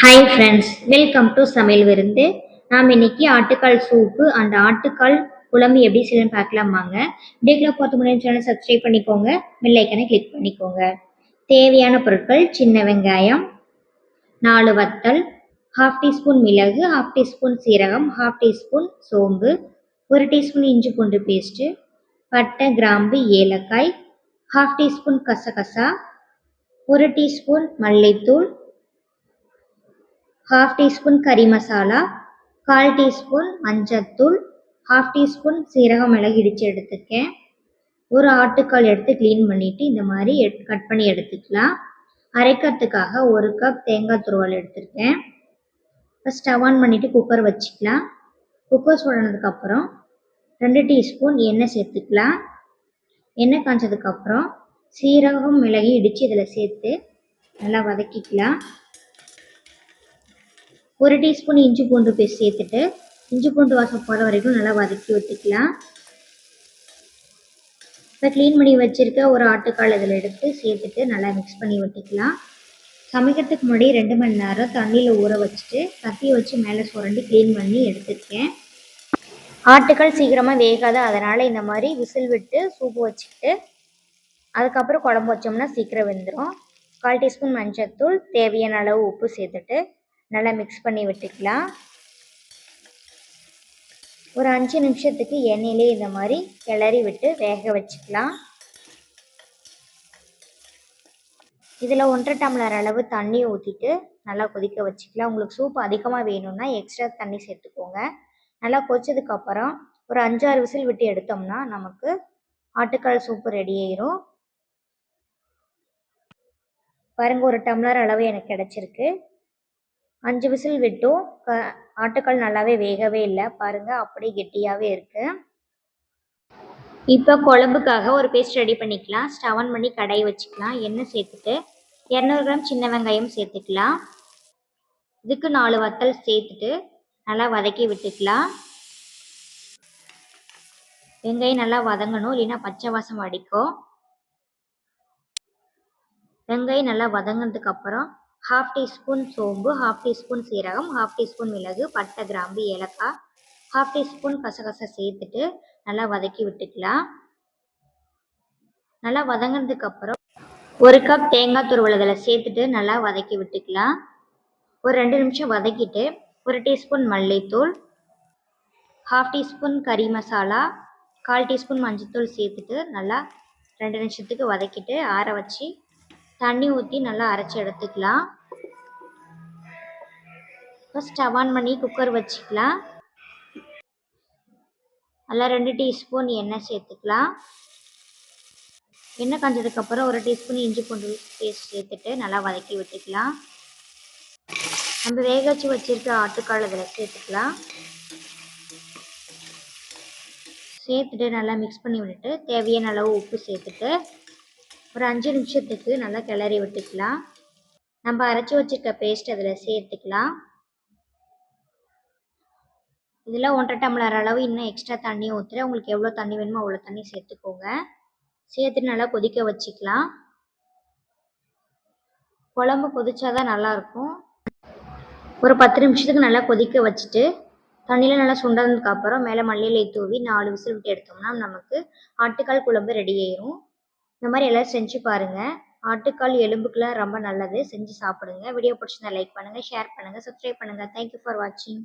Hi friends welcome to சமையல் விருந்து. நாம் இன்னைக்கு ஆட்டுக்கால் சூப்பு அந்த ஆட்டுக்கால் குழம்பு எப்படி செய்யணும்னு பார்க்கலாம் வாங்க. வீடியோக்குள்ள பார்த்து முடியும் சேனல் சப்ஸ்கிரைப் பண்ணிக்கோங்க. வெள்ளைக்கனை கிளிக் பண்ணிக்கோங்க. தேவையான பொருட்கள் சின்ன வெங்காயம் நாலு வத்தல் ஹாஃப் டீஸ்பூன் மிளகு ஹாஃப் டீஸ்பூன் சீரகம் ஹாஃப் டீஸ்பூன் சோம்பு ஒரு டீஸ்பூன் இஞ்சி பூண்டு பேஸ்ட்டு பட்டை கிராம்பு ஏலக்காய் ஹாஃப் டீஸ்பூன் கசகசா ஒரு டீஸ்பூன் மல்லித்தூள் ஹாஃப் டீஸ்பூன் கறி மசாலா கால் டீஸ்பூன் மஞ்சத்தூள் ஹாஃப் டீஸ்பூன் சீரகம் மிளகு இடித்து எடுத்துக்கேன் ஒரு ஆட்டுக்கால் எடுத்து க்ளீன் பண்ணிவிட்டு இந்த மாதிரி எட் கட் பண்ணி எடுத்துக்கலாம். அரைக்கிறதுக்காக ஒரு கப் தேங்காய் துருவல் எடுத்திருக்கேன். இப்போ ஸ்டவ் ஆன் பண்ணிவிட்டு குக்கர் வச்சுக்கலாம். குக்கர் சுடனதுக்கப்புறம் ரெண்டு டீஸ்பூன் எண்ணெய் சேர்த்துக்கலாம். எண்ணெய் காய்ச்சதுக்கப்புறம் சீரகம் மிளகு இடித்து இதில் சேர்த்து நல்லா வதக்கிக்கலாம். ஒரு டீஸ்பூன் இஞ்சி பூண்டு பேஸ்ட் சேர்த்துட்டு இஞ்சி பூண்டு வாசம் போகிற வரைக்கும் நல்லா வதக்கி விட்டுக்கலாம். இப்போ க்ளீன் பண்ணி வச்சுருக்க ஒரு ஆட்டுக்கால் இதில் எடுத்து சேர்த்துட்டு நல்லா மிக்ஸ் பண்ணி விட்டுக்கலாம். சமைக்கிறதுக்கு முன்னாடி ரெண்டு மணி நேரம் தண்ணியில் ஊற வச்சுட்டு கத்தி வச்சு மேலே சுரண்டி க்ளீன் பண்ணி எடுத்துருக்கேன். ஆட்டுக்கால் சீக்கிரமாக வேகாது அதனால் இந்த மாதிரி விசில் விட்டு சூப்பு வச்சுக்கிட்டு அதுக்கப்புறம் குழம்பு வச்சோம்னா சீக்கிரம் வெந்துடும் கால் டீஸ்பூன் மஞ்சத்தூள் தேவையான அளவு உப்பு சேர்த்துட்டு நல்லா மிக்ஸ் பண்ணி விட்டுக்கலாம். ஒரு அஞ்சு நிமிஷத்துக்கு எண்ணெயிலே இந்த மாதிரி கிளறி விட்டு வேக வச்சுக்கலாம். இதில் ஒன்றரை டம்ளர் அளவு தண்ணி ஊற்றிட்டு நல்லா கொதிக்க வச்சுக்கலாம். உங்களுக்கு சூப் அதிகமாக வேணும்னா எக்ஸ்ட்ரா தண்ணி சேர்த்துக்கோங்க. நல்லா கொச்சதுக்கப்புறம் ஒரு அஞ்சாறு விசில் விட்டு எடுத்தோம்னா நமக்கு ஆட்டுக்கால் சூப்பு ரெடி ஆயிரும். பாருங்கள் ஒரு டம்ளர் அளவு எனக்கு கிடச்சிருக்கு. அஞ்சு விசில் விட்டும். க ஆட்டுக்கால் நல்லாவே வேகவே இல்லை. பாருங்கள் அப்படியே கெட்டியாகவே இருக்குது இப்போ குழம்புக்காக ஒரு பேஸ்ட் ரெடி பண்ணிக்கலாம். ஸ்டவ் ஆன் பண்ணி கடாய் வச்சுக்கலாம். எண்ணெய் சேர்த்துட்டு இரநூறு கிராம் சின்ன வெங்காயம் சேர்த்துக்கலாம். இதுக்கு நாலு வத்தல் சேர்த்துட்டு நல்லா வதக்கி விட்டுக்கலாம். வெங்காயம் நல்லா வதங்கணும். இல்லைன்னா பச்சை வாசம் அடிக்கும். வெங்காயம் நல்லா வதங்கினதுக்கு அப்புறம் ஹாஃப் டீஸ்பூன் சோம்பு ஹாஃப் டீஸ்பூன் சீரகம் ஹாஃப் டீஸ்பூன் மிளகு பட்டை கிராம்பு ஏலக்காய் ஹாஃப் டீஸ்பூன் கசகசை சேர்த்துட்டு நல்லா வதக்கி விட்டுக்கலாம். நல்லா வதங்கினதுக்கப்புறம் ஒரு கப் தேங்காய் துருவல் அதில் சேர்த்துட்டு நல்லா வதக்கி விட்டுக்கலாம். ஒரு ரெண்டு நிமிஷம் வதக்கிட்டு ஒரு டீஸ்பூன் மல்லித்தூள் ஹாஃப் டீஸ்பூன் கறி மசாலா கால் டீஸ்பூன் மஞ்சத்தூள் சேர்த்துட்டு நல்லா ரெண்டு நிமிஷத்துக்கு வதக்கிட்டு ஆற வச்சு தண்ணி ஊற்றி நல்லா அரைச்சி எடுத்துக்கலாம். ஃபஸ்ட் ஸ்டவ் ஆன் பண்ணி குக்கர் வச்சுக்கலாம். நல்லா ரெண்டு டீஸ்பூன் எண்ணெய் சேர்த்துக்கலாம். எண்ணெய் காஞ்சதுக்கப்புறம் ஒரு டீஸ்பூன் இஞ்சி பூண்டு பேஸ்ட் சேர்த்துட்டு நல்லா வதக்கி விட்டுக்கலாம். நம்ம வேக வச்சு வச்சுருக்க ஆட்டுக்கால் இதில் சேர்த்துக்கலாம். சேர்த்துட்டு நல்லா மிக்ஸ் பண்ணி விட்டுட்டு தேவையான அளவு உப்பு சேர்த்துட்டு ஒரு அஞ்சு நிமிஷத்துக்கு நல்லா கிளறி விட்டுக்கலாம். நம்ம அரைச்சி வச்சுருக்க பேஸ்ட் அதில் சேர்த்துக்கலாம். இதில் ஒன்றரை டம்ளர் அளவு இன்னும் எக்ஸ்ட்ரா தண்ணி ஊற்றுறேன் உங்களுக்கு எவ்வளோ தண்ணி வேணுமோ அவ்வளோ தண்ணி சேர்த்துக்கோங்க. சேர்த்துட்டு நல்லா கொதிக்க வச்சுக்கலாம். குழம்பு கொதிச்சாதான் நல்லாயிருக்கும் ஒரு பத்து நிமிஷத்துக்கு நல்லா கொதிக்க வச்சுட்டு தண்ணியில் நல்லா சுண்டதுக்கு அப்புறம் மேலே மல்லியிலை தூவி நாலு விசில் விட்டு எடுத்தோம்னா நமக்கு ஆட்டுக்கால் குழம்பு ரெடி ஆயிரும். இந்த மாதிரி எல்லாம் செஞ்சு பாருங்கள் ஆட்டுக்கால் எலும்புக்கெலாம் ரொம்ப நல்லது. செஞ்சு சாப்பிடுங்க. வீடியோ பிடிச்சிருந்தா லைக் பண்ணுங்கள் ஷேர் பண்ணுங்கள் சப்ஸ்கிரைப் பண்ணுங்கள் தேங்க்யூ ஃபார் வாட்சிங்